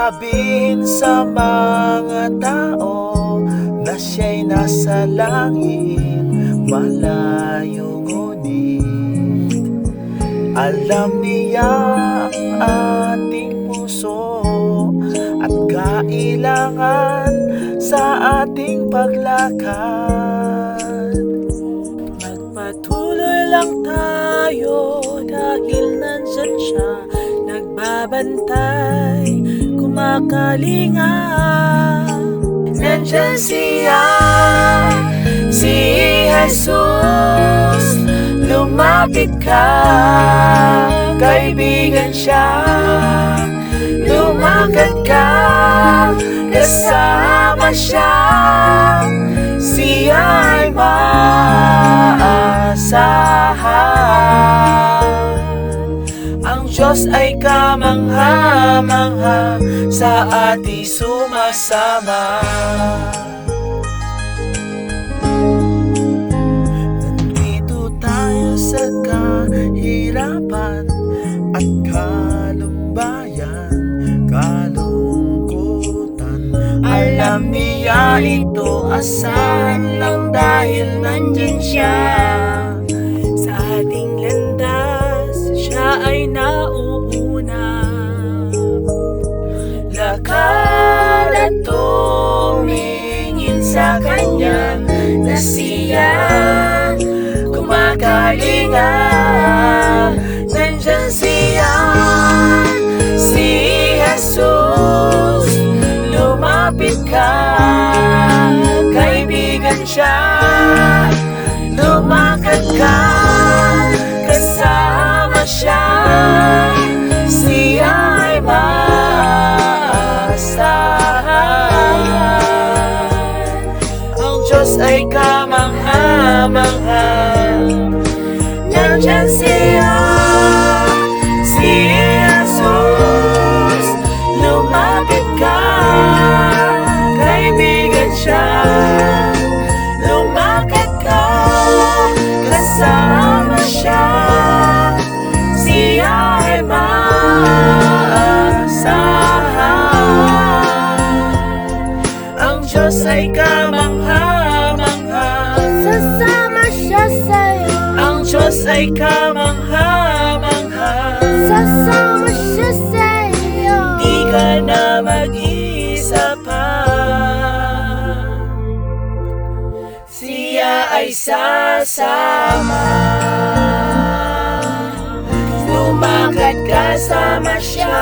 sabihin sa mga tao Na siya'y nasa langit Malayo ngunit Alam niya ang ating puso At kailangan sa ating paglakad. Magpatuloy lang tayo dahil nandyan siya Nagbabantay, kumakalinga Nandyan siya, si Jesus. Lumapit ka, kaibigan siya. Lumakad ka, kasama siya. Siya ay maasahan Diyos ay kamangha-mangha Sa ati sumasama. Nandito tayo sa kahirapan At kalumbayan Kalungkutan. Alam niya ito Asahan lang dahil ka Kaibigan siya. Lumakad ka Kasama siya. Siya ay maasahan. Ang Diyos ay kamangha-mangha Nandyan siya Ang Diyos ay kamangha-mangha Sasama siya sa'yo. Ang Diyos ay kamangha-mangha. Sasama siya sa'yo. Di ka na mag-isa pa. Siya ay sasama. Lumakad kasama siya